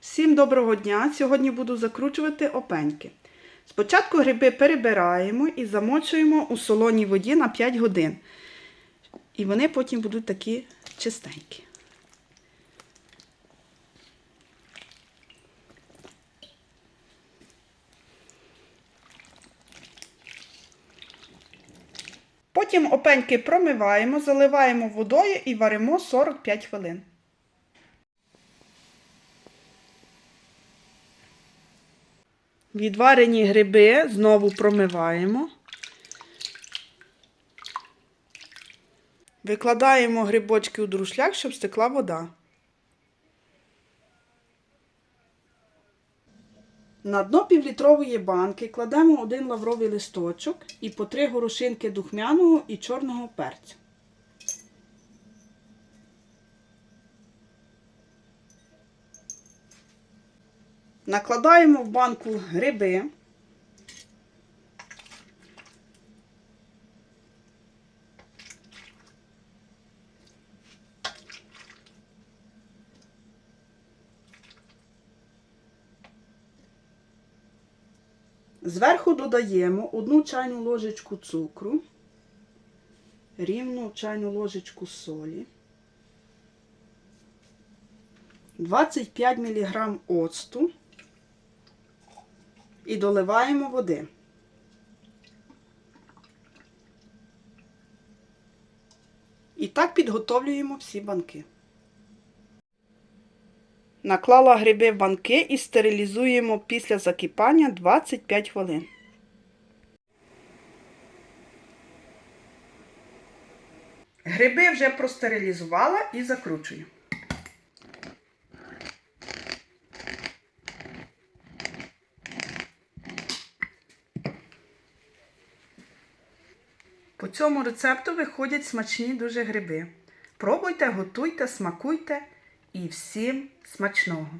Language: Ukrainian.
Всім доброго дня! Сьогодні буду закручувати опеньки. Спочатку гриби перебираємо і замочуємо у солоній воді на 5 годин. І вони потім будуть такі чистенькі. Потім опеньки промиваємо, заливаємо водою і варимо 45 хвилин. Відварені гриби знову промиваємо. Викладаємо грибочки у друшляк, щоб стекла вода. На дно півлітрової банки кладемо один лавровий листочок і по три горошинки духмяного і чорного перцю. Накладаємо в банку гриби. Зверху додаємо одну чайну ложечку цукру, рівну чайну ложечку солі, 25 мг оцту і доливаємо води. І так підготовлюємо всі банки. Наклала гриби в банки і стерилізуємо після закипання 25 хвилин. Гриби вже простерилізувала і закручую. По цьому рецепту виходять смачні дуже гриби. Пробуйте, готуйте, смакуйте і всім смачного!